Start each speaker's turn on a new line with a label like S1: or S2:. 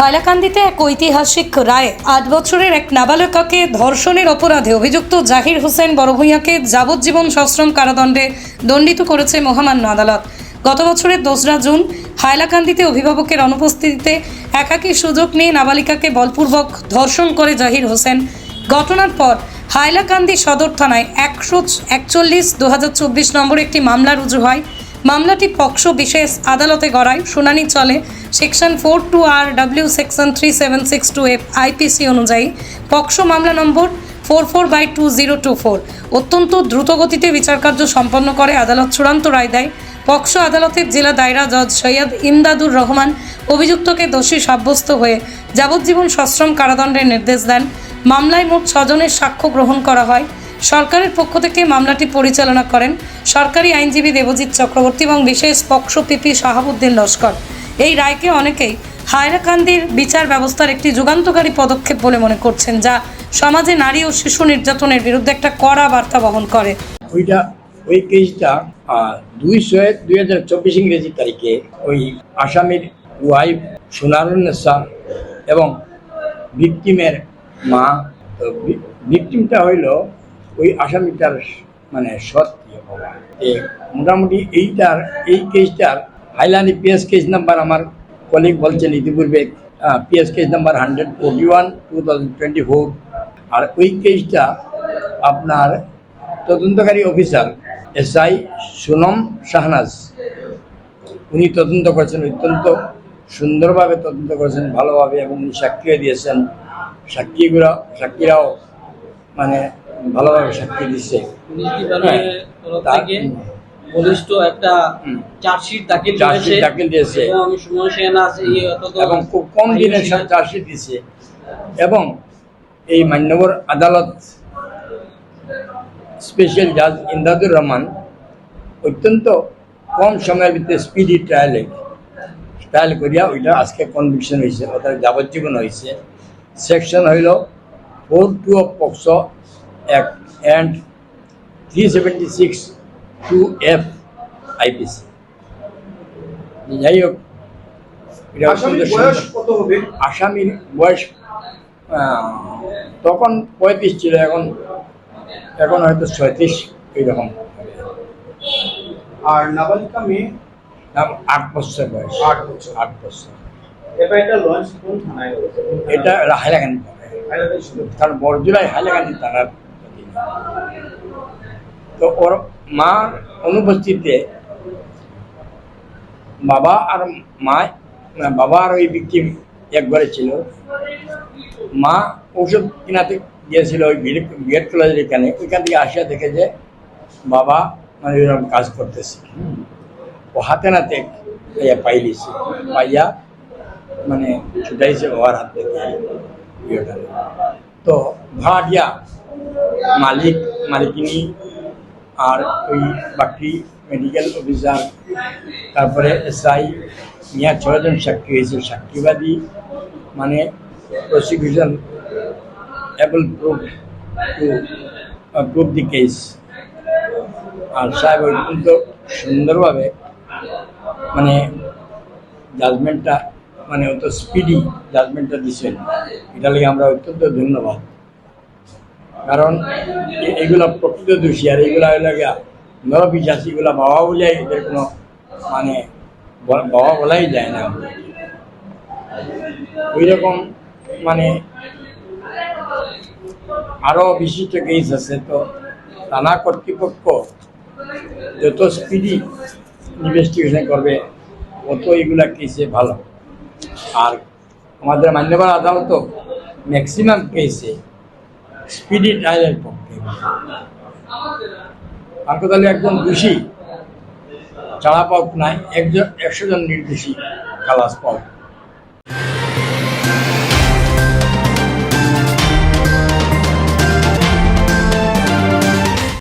S1: হাইলাকান্দিতে এক ঐতিহাসিক রায়ে আট বছরের এক নাবালিকাকে ধর্ষণের অপরাধে অভিযুক্ত জাহির হোসেন বড়ভূঁইয়াকে যাবজ্জীবন সশ্রম কারাদণ্ডে দণ্ডিত করেছে মহামান্য আদালত। গত বছরের দোসরা জুন হাইলাকান্দিতে অভিভাবকের অনুপস্থিতিতে একাকী সুযোগ নিয়ে নাবালিকাকে বলপূর্বক ধর্ষণ করে জাহির হোসেন। ঘটনার পর হাইলাকান্দি সদর থানায় একশো একচল্লিশ দু নম্বর একটি মামলা রুজু হয়। মামলাটি পক্সো বিশেষ আদালতে গড়ায়। শুনানি চলে section four two R W section three seven six two F IPC অনুযায়ী। পক্সো মামলা নম্বর four four by two zero two four. অত্যন্ত দ্রুতগতিতে বিচারকার্য সম্পন্ন করে আদালত চূড়ান্ত রায় দেয়। পক্সো আদালতের জেলা দায়রা জজ সৈয়দ ইমদাদুর রহমান অভিযুক্তকে দোষী সাব্যস্ত হয়ে যাবজ্জীবন সশ্রম কারাদণ্ডের নির্দেশ দেন। মামলায় মোট ছজনের সাক্ষ্য গ্রহণ করা হয়। সরকারের পক্ষ থেকে মামলাটি পরিচালনা করেন সরকারি আইনজীবী দেবজিৎ চক্রবর্তী এবং বিশেষ পক্সো পিপি শাহাবুদ্দিন লস্কর। এই রায়কে অনেকেই হায়রাকান্দির বিচার ব্যবস্থার একটি যুগান্তকারী পদক্ষেপ বলে মনে করছেন, যা সমাজে নারী ও শিশু নির্যাতনের বিরুদ্ধে একটা কড়া বার্তা বহন করে।
S2: ওইটা, ওই কেসটা দুই ছয় দুই হাজার চব্বিশ ইংরেজি তারিখে ওই আসামির ওয়াইফ সোনারুন্নেসা এবং ভিকটিমের মা ভিকটিমটা হইল ওই আসামিটার মানে সৎ প্রিয় মোটামুটি এইটার, এই কেসটার হাইলানি পিএস কেস নাম্বার আমার কলিগ বলছেন ইতিপূর্বে PS case number hundred forty one two thousand twenty four আর ওই কেসটা আপনার তদন্তকারী অফিসার এসআই সুনম শাহনাজ। উনি তদন্ত করেছেন, অত্যন্ত সুন্দরভাবে তদন্ত করেছেন, ভালোভাবে এবং উনি সাক্ষীও দিয়েছেন। সাক্ষীগুলো সাক্ষীরাও মানে ভালোভাবে সাক্ষী দিচ্ছে।
S3: মিউনিসিপ্যালিটির তরফ
S2: তার-
S3: থেকে বলিষ্ঠ একটা চার্জশিট দাখিল
S2: চার্জশিট দাখিল দিয়েছে।
S3: এবং সুমন সেন আছে
S2: এবং খুব কম দিনের চার্জশিট দিচ্ছে এবং এই মান্যবর আদালত স্পেশাল জাজ ইমদাদুর রহমান অত্যন্ত কম সময়ের ভিতরে স্পিডি ট্রায়ালে ট্রায়াল করিয়া ওইটা আজকে কনভিকশন হয়েছে অর্থাৎ যাবজ্জীবন হয়েছে। সেকশন হইল four two of POCSO act and three seventy six two F IPC যাই হোক
S4: আসামির বয়স
S2: তখন পঁয়ত্রিশ ছিল এখন এখন হয়তো ছয়ত্রিশ এইরকম
S4: আর নাবালিকা মেয়ে?
S2: আট বছর বয়স।
S4: আট বছর।
S2: আট বছর।
S4: এটা লঞ্চ কোন থানায়
S2: এটা হাইলাকান্দি
S4: সদর।
S2: কারণ বরজুলাই হাইলাকান্দি থানার। তো ওর মার অনুপস্থিতিতে বাবা আর মা বাবা আর ওই ব্যক্তি এক ঘরে ছিল। মা ওষুধ কিনাতে গিয়েছিল ওই বিএড কলেজের এখানে। ওইখান থেকে আসিয়া দেখে যে বাবা মানে এরকম কাজ করতেছে। ও হাতে নাতে ইয়া পাইলিছে। পাইয়া মানে ছুটাইছে বাবার হাত থেকে। তো ভাড়াটিয়া মালিক, মালিকিনী আর ওই বাকি মেডিকেল অফিসার তারপরে এসআই মিয়া ছজন সাক্ষী হয়েছে। সাক্ষীবাদী মানে prosecution able proof to prove the case আর সাহেব অত্যন্ত সুন্দরভাবে মানে জাজমেন্টটা মানে অত স্পিডি জাজমেন্টটা দিচ্ছেন এটা লাগে আমরা অত্যন্ত ধন্যবাদ। কারণ এগুলা প্রকৃত দোষী আর এগুলা গিয়া নরপিচাসী এগুলা বাবা বলে এদের কোনো মানে বাবা বলাই যায় না। ওই রকম মানে আরও বিশিষ্ট কেস আছে তো থানা কর্তৃপক্ষ যত স্পিডি ইনভেস্টিগেশন করবে, অত এগুলা কেসে ভালো। আর আমাদের মান্যবর আদালত ম্যাক্সিমাম কেসে স্পিডি ট্রায়ালের পক্ষে। কারণ তাহলে একজন দোষী ছাড়া পাওক নাই, একজন একশো জন নির্দেশী খালাস পাওক